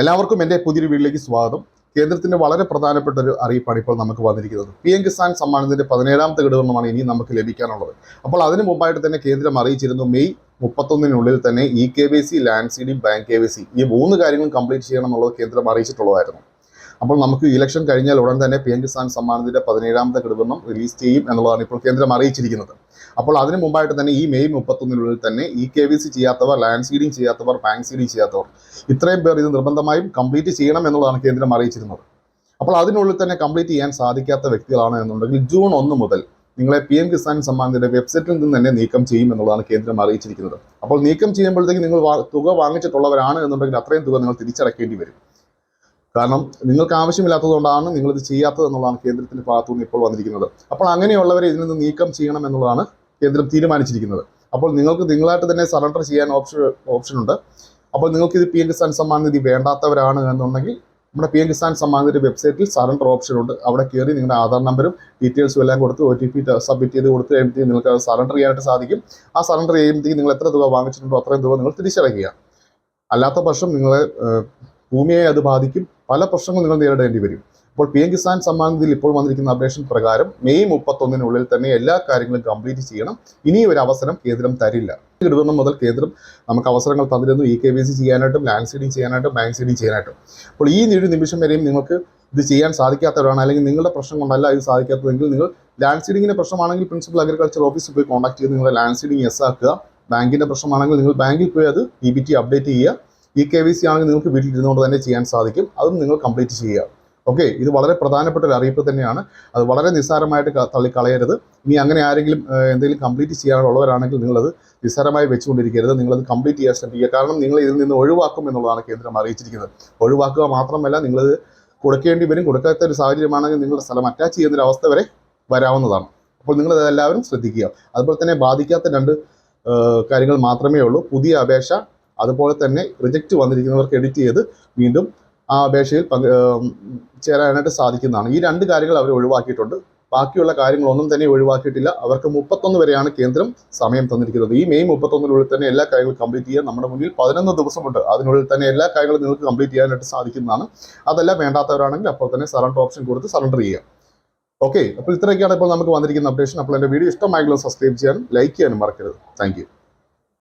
എല്ലാവർക്കും എന്റെ പുതിയൊരു വീട്ടിലേക്ക് സ്വാഗതം. കേന്ദ്രത്തിന്റെ വളരെ പ്രധാനപ്പെട്ട ഒരു അറിയിപ്പാണ് ഇപ്പോൾ നമുക്ക് വന്നിരിക്കുന്നത്. പി എം കിസാൻ സമ്മാനത്തിന്റെ പതിനേഴാമത്തെ ഘടകമാണ് ഇനി നമുക്ക് ലഭിക്കാനുള്ളത്. അപ്പോൾ അതിന് മുമ്പായിട്ട് തന്നെ കേന്ദ്രം അറിയിച്ചിരുന്നു മെയ് മുപ്പത്തൊന്നിനുള്ളിൽ തന്നെ E K Y C land seeding bank K Y C ഈ മൂന്ന് കാര്യങ്ങളും കംപ്ലീറ്റ് ചെയ്യണം എന്നുള്ളത് കേന്ദ്രം അറിയിച്ചിട്ടുള്ളതായിരുന്നു. അപ്പോൾ നമുക്ക് ഇലക്ഷൻ കഴിഞ്ഞാൽ ഉടൻ തന്നെ പി എം കിസാൻ സമ്മാനത്തിന്റെ പതിനേഴാമത്തെ ഘടകം റിലീസ് ചെയ്യും എന്നുള്ളതാണ് ഇപ്പോൾ കേന്ദ്രം അറിയിച്ചിരിക്കുന്നത്. അപ്പോൾ അതിന് മുമ്പായിട്ട് തന്നെ ഈ മെയ് മുപ്പത്തൊന്നിനുള്ളിൽ തന്നെ ഇ കെ വി സി ചെയ്യാത്തവർ ലാൻഡ് സീഡിംഗ് ചെയ്യാത്തവർ ബാങ്ക് സീഡിംഗ് ചെയ്യാത്തവർ ഇത്രയും പേർ ഇത് നിർബന്ധമായും കംപ്ലീറ്റ് ചെയ്യണം എന്നുള്ളതാണ് കേന്ദ്രം അറിയിച്ചിരുന്നത്. അപ്പോൾ അതിനുള്ളിൽ തന്നെ കംപ്ലീറ്റ് ചെയ്യാൻ സാധിക്കാത്ത വ്യക്തികളാണ് എന്നുണ്ടെങ്കിൽ ജൂൺ ഒന്ന് മുതൽ നിങ്ങളെ പി എം കിസാൻ സമ്മാനത്തിന്റെ വെബ്സൈറ്റിൽ നിന്ന് തന്നെ നീക്കം ചെയ്യും എന്നുള്ളതാണ് കേന്ദ്രം അറിയിച്ചിരിക്കുന്നത്. അപ്പോൾ നീക്കം ചെയ്യുമ്പോഴത്തേക്ക് നിങ്ങൾ തുക വാങ്ങിച്ചിട്ടുള്ളവരാണ് എന്നുണ്ടെങ്കിൽ അത്രയും തുക നിങ്ങൾ തിരിച്ചടക്കേണ്ടി വരും. കാരണം നിങ്ങൾക്ക് ആവശ്യമില്ലാത്തതുകൊണ്ടാണ് നിങ്ങൾ ഇത് ചെയ്യാത്തത് എന്നുള്ളതാണ് കേന്ദ്രത്തിന്റെ ഭാഗത്തുനിന്ന് ഇപ്പോൾ വന്നിരിക്കുന്നത്. അപ്പോൾ അങ്ങനെയുള്ളവരെ ഇതിൽ നിന്ന് നീക്കം ചെയ്യണം എന്നുള്ളതാണ് കേന്ദ്രം തീരുമാനിച്ചിരിക്കുന്നത്. അപ്പോൾ നിങ്ങൾക്ക് നിങ്ങളായിട്ട് തന്നെ സറണ്ടർ ചെയ്യാൻ ഓപ്ഷൻ ഓപ്ഷൻ ഉണ്ട്. അപ്പോൾ നിങ്ങൾക്ക് ഇത് പി എം കിസാൻ സമ്മാൻ നിധി വേണ്ടാത്തവരാണ് എന്നുണ്ടെങ്കിൽ നമ്മുടെ പി എം കിസാൻ സമ്മാൻ നിധി വെബ്സൈറ്റിൽ സറണ്ടർ ഓപ്ഷൻ ഉണ്ട്. അവിടെ കയറി നിങ്ങളുടെ ആധാർ നമ്പറും ഡീറ്റെയിൽസും എല്ലാം കൊടുത്ത് ഒ ടി പി സബ്മിറ്റ് ചെയ്ത് കൊടുത്ത് കഴിഞ്ഞിട്ട് നിങ്ങൾക്ക് അത് സറണ്ടർ ചെയ്യാനായിട്ട് സാധിക്കും. ആ സറണ്ടർ ചെയ്യുമ്പോഴത്തേക്ക് നിങ്ങൾ എത്ര തുക വാങ്ങിച്ചിട്ടുണ്ടോ അത്രയും തുക നിങ്ങൾ തിരിച്ചടയ്ക്കുക. അല്ലാത്ത പക്ഷം നിങ്ങളെ ഭൂമിയെ അത് ബാധിക്കും. പല പ്രശ്നങ്ങളും നിങ്ങൾ നേരിടേണ്ടി വരും. അപ്പോൾ പി എം കിസാൻ സമ്മാൻ നിധിയിൽ ഇപ്പോൾ വന്നിരിക്കുന്ന അപ്ഡേഷൻ പ്രകാരം മെയ് മുപ്പത്തൊന്നിനുള്ളിൽ തന്നെ എല്ലാ കാര്യങ്ങളും കംപ്ലീറ്റ് ചെയ്യണം. ഇനി ഒരു അവസരം കേന്ദ്രം തരില്ല. ഇടുന്ന മുതൽ കേന്ദ്രം നമുക്ക് അവസരങ്ങൾ തന്നിരുന്നു. ഇ കെ വി സി ചെയ്യാനായിട്ടും ലാൻഡ് സീഡിങ് ചെയ്യാനായിട്ടും ബാങ്ക് സീഡിങ് ചെയ്യാനായിട്ടും. അപ്പോൾ ഈ ഒരു നിമിഷം വരെയും നിങ്ങൾക്ക് ഇത് ചെയ്യാൻ സാധിക്കാത്തവരാണ്. അല്ലെങ്കിൽ നിങ്ങളുടെ പ്രശ്നം കൊണ്ടല്ല ഇത് സാധിക്കാത്തതെങ്കിൽ നിങ്ങൾ ലാൻഡ് സീഡിങ്ങിന്റെ പ്രശ്നമാണെങ്കിൽ പ്രിൻസിപ്പൽ അഗ്രികൾച്ചർ ഓഫീസിൽ പോയി കോൺടാക്ട് ചെയ്ത് നിങ്ങളുടെ ലാൻഡ് സീഡിങ് എസ് ആക്കുക. ബാങ്കിന്റെ പ്രശ്നമാണെങ്കിൽ നിങ്ങൾ ബാങ്കിൽ പോയി അത് ഇ ബി ടി അപ്ഡേറ്റ് ചെയ്യുക. ഇ കെ വി സി ആണെങ്കിൽ നിങ്ങൾക്ക് വീട്ടിലിരുന്നുകൊണ്ട് തന്നെ ചെയ്യാൻ സാധിക്കും. അതും നിങ്ങൾ കംപ്ലീറ്റ് ചെയ്യുക. ഓക്കെ ഇത് വളരെ പ്രധാനപ്പെട്ട ഒരു അറിയിപ്പ് തന്നെയാണ്. അത് വളരെ നിസ്സാരമായിട്ട് തള്ളിക്കളയരുത്. ഇനി അങ്ങനെ ആരെങ്കിലും എന്തെങ്കിലും കംപ്ലീറ്റ് ചെയ്യാനുള്ളവരാണെങ്കിൽ നിങ്ങളത് നിസ്സാരമായി വെച്ചുകൊണ്ടിരിക്കരുത്. നിങ്ങളത് കംപ്ലീറ്റ് ചെയ്യാൻ ശ്രമിക്കുക കാരണം നിങ്ങൾ ഇതിൽ നിന്ന് ഒഴിവാക്കും എന്നുള്ളതാണ് കേന്ദ്രം അറിയിച്ചിരിക്കുന്നത്. ഒഴിവാക്കുക മാത്രമല്ല നിങ്ങളത് കൊടുക്കേണ്ടി വരും. കൊടുക്കാത്ത ഒരു സാഹചര്യമാണെങ്കിൽ നിങ്ങളുടെ സ്ഥലം അറ്റാച്ച് ചെയ്യുന്ന ഒരു അവസ്ഥ വരെ വരാവുന്നതാണ്. അപ്പോൾ നിങ്ങൾ എല്ലാവരും ശ്രദ്ധിക്കുക. അതുപോലെ തന്നെ ബാധിക്കാത്ത രണ്ട് കാര്യങ്ങൾ മാത്രമേ ഉള്ളൂ. പുതിയ അപേക്ഷ അതുപോലെ തന്നെ റിജക്റ്റ് വന്നിരിക്കുന്നവർക്ക് എഡിറ്റ് ചെയ്ത് വീണ്ടും ആ അപേക്ഷയിൽ പങ്ക് ചേരാനായിട്ട് സാധിക്കുന്നതാണ്. ഈ രണ്ട് കാര്യങ്ങൾ അവർ ഒഴിവാക്കിയിട്ടുണ്ട്. ബാക്കിയുള്ള കാര്യങ്ങളൊന്നും തന്നെ ഒഴിവാക്കിയിട്ടില്ല. അവർക്ക് മുപ്പത്തൊന്ന് വരെയാണ് കേന്ദ്രം സമയം തന്നിരിക്കുന്നത്. ഈ മെയ് മുപ്പത്തൊന്നിനുള്ളിൽ തന്നെ എല്ലാ കാര്യങ്ങളും കംപ്ലീറ്റ് ചെയ്യാൻ നമ്മുടെ മുന്നിൽ പതിനൊന്ന് ദിവസമുണ്ട്. അതിനുള്ളിൽ തന്നെ എല്ലാ കാര്യങ്ങളും നിങ്ങൾക്ക് കംപ്ലീറ്റ് ചെയ്യാനായിട്ട് സാധിക്കുന്നതാണ്. അതെല്ലാം വേണ്ടാത്തവരാണെങ്കിൽ അപ്പോൾ തന്നെ സറണ്ടർ ഓപ്ഷൻ കൊടുത്ത് സറണ്ടർ ചെയ്യാം ഓക്കെ അപ്പോൾ ഇത്രയൊക്കെയാണ് ഇപ്പോൾ നമുക്ക് വന്നിരിക്കുന്ന അപ്ഡേഷൻ അപ്പോൾ എന്റെ വീഡിയോ ഇഷ്ടമായെങ്കിലും സബ്സ്ക്രൈബ് ചെയ്യാനും ലൈക്ക് ചെയ്യാനും മറക്കരുത്. താങ്ക്